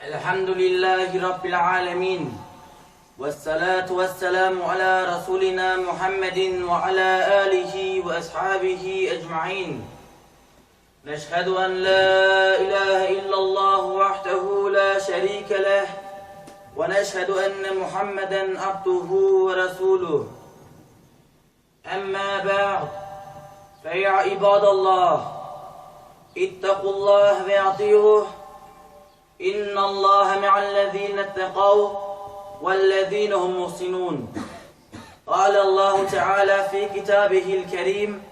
الحمد لله رب العالمين والصلاة والسلام على رسولنا محمد وعلى آله وأصحابه أجمعين. نشهد أن لا إله إلا الله وحده لا شريك له ونشهد أن محمدا عبده ورسوله. أما بعد فيا عباد الله اتقوا الله وأطيعوه. إن الله مع الذين اتقوا والذين هم محسنون قال الله تعالى في كتابه الكريم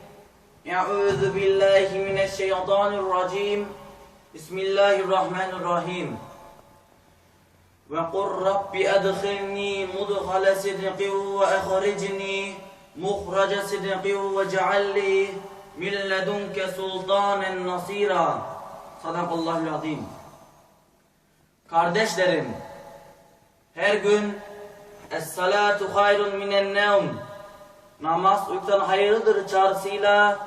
أعوذ بالله من الشيطان الرجيم بسم الله الرحمن الرحيم وقل رب أدخلني مدخل صدق وأخرجني مخرج صدق واجعل لي من لدنك سلطانا نصيرا صدق الله العظيم Kardeşlerim, her gün Es-salatu hayrun minen nevm Namaz uykudan hayırlıdır çağrısıyla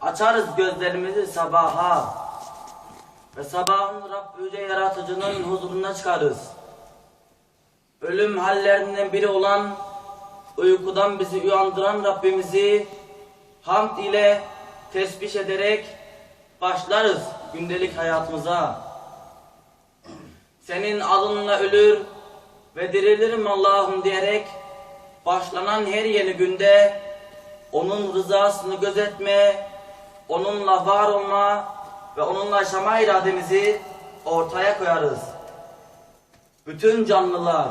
açarız gözlerimizi sabaha ve sabahın Rabb Yüce Yaratıcı'nın huzuruna çıkarız. Ölüm hallerinden biri olan uykudan bizi uyandıran Rabbimizi hamd ile tesbih ederek başlarız gündelik hayatımıza. Senin adınla ölür ve dirilirim Allah'ım diyerek başlanan her yeni günde onun rızasını gözetme, onunla var olma ve onunla yaşama irademizi ortaya koyarız. Bütün canlılar,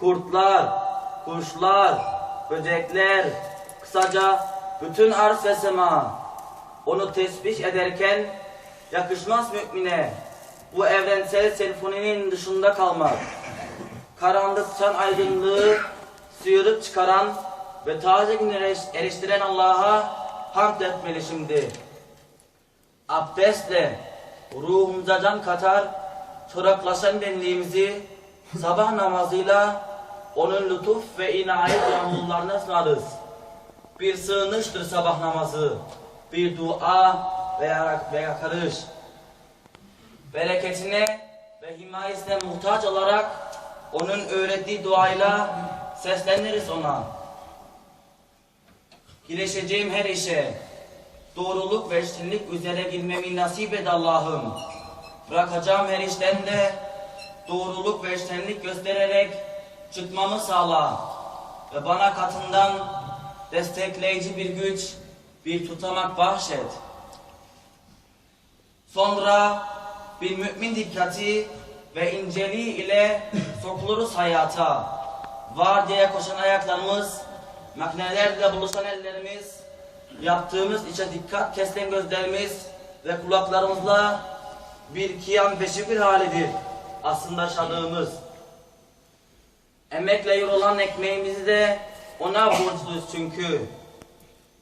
kurtlar, kuşlar, böcekler, kısaca bütün arz ve sema onu tesbih ederken yakışmaz mümine bu evrensel senfoninin dışında kalmak. Karanlıktan aydınlığı sıyırıp çıkaran ve taze eriş- eriştiren Allah'a hamd etmeli şimdi. Abdestle ruhumuza can katar, çoraklaşan benliğimizi sabah namazıyla onun lütuf ve inayet yağmurlarına sınarız. Bir sığınıştır sabah namazı, bir dua veya, veya karış bereketine ve himayesine muhtaç olarak onun öğrettiği duayla sesleniriz ona. Girişeceğim her işe doğruluk ve içtenlik üzere girmemi nasip et Allah'ım. Bırakacağım her işten de doğruluk ve içtenlik göstererek çıkmamı sağla. Ve bana katından destekleyici bir güç, bir tutamak bahşet. Sonra bir mümin dikkati ve inceliği ile sokuluruz hayata. Var diye koşan ayaklarımız, makinelerle buluşan ellerimiz, yaptığımız işe dikkat kesen gözlerimiz ve kulaklarımızla bir kıyam beşi bir halidir. Aslında yaşadığımız. Emekle yorulan ekmeğimizi de ona borçluyuz çünkü.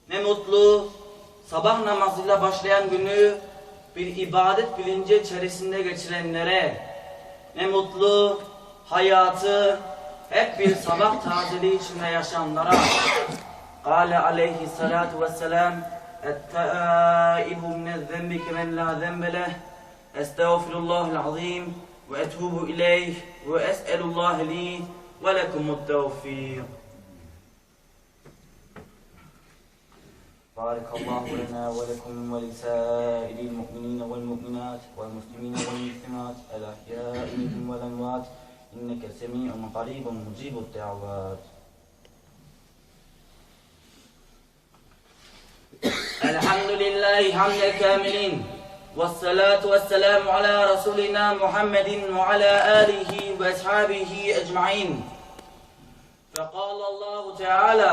Ne mutlu sabah namazıyla başlayan günü bir ibadet bilinci içerisinde geçirenlere ne mutlu hayatı hep bir sabah tazeliği içinde yaşayanlara قال عليه الصلاة والسلام التائب من الذنب كمن لا ذنب له أستغفر الله العظيم وأتوب إليه وأسأل الله لي ولكم التوفيق بارك الله لنا ولكم ولسائر المؤمنين والمؤمنات والمسلمين والمسلمات الأحياء منهم والأموات. إنك سميع قريب مجيب الدعوات. الحمد لله حمد الكاملين والصلاة والسلام على رسولنا محمد وعلى آله وأصحابه أجمعين. فقال الله تعالى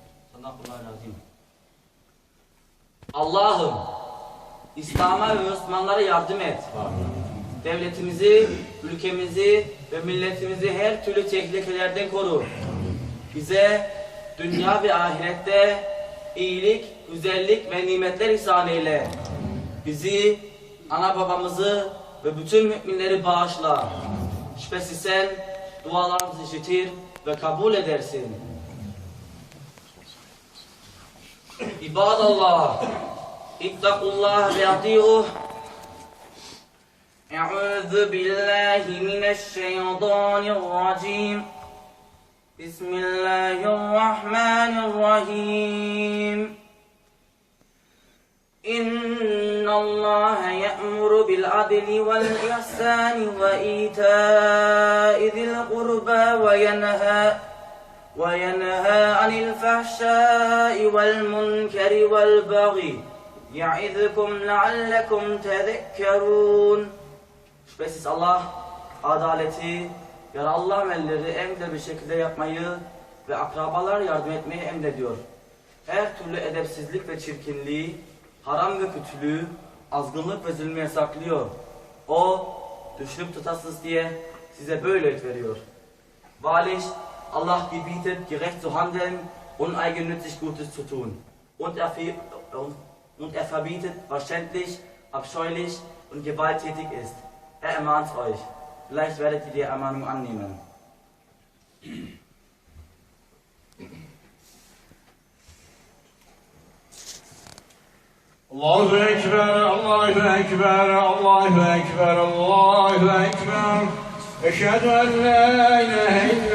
Sadakallahu'l-Azim. Allah'ım İslam'a ve Müslümanlara yardım et. Devletimizi, ülkemizi ve milletimizi her türlü tehlikelerden koru. Bize dünya ve ahirette iyilik, güzellik ve nimetler ihsan eyle. Bizi, ana babamızı ve bütün müminleri bağışla. Şüphesiz sen dualarımızı işitir ve kabul edersin. İbadallah, ittakullah ve ati'uh. أعوذ بالله من الشيطان الرجيم بسم الله الرحمن الرحيم إن الله يأمر بالعدل والإحسان وإيتاء ذي القربى وينهى وينهى عن الفحشاء والمنكر والبغي يعظكم لعلكم تذكرون Şüphesiz Allah adaleti, yararlı amelleri en güzel bir şekilde yapmayı ve akrabalar yardım etmeyi emrediyor. Her türlü edepsizlik ve çirkinliği, haram ve kötülüğü, azgınlık ve zulmü yasaklıyor. O, düşünüp tutasınız diye size böyle öğüt veriyor. Wahrlich, Allah gebietet, gerecht zu handeln und eigennützig Gutes zu tun. Und er, und- er verbietet, was schändlich, abscheulich und gewalttätig ist. Er ermahnt euch. Vielleicht werdet ihr die Ermahnung annehmen. Allahu Ekber, Allahu Ekber, Allahu Ekber, Allahu Ekber. Eşhedü en la ilahe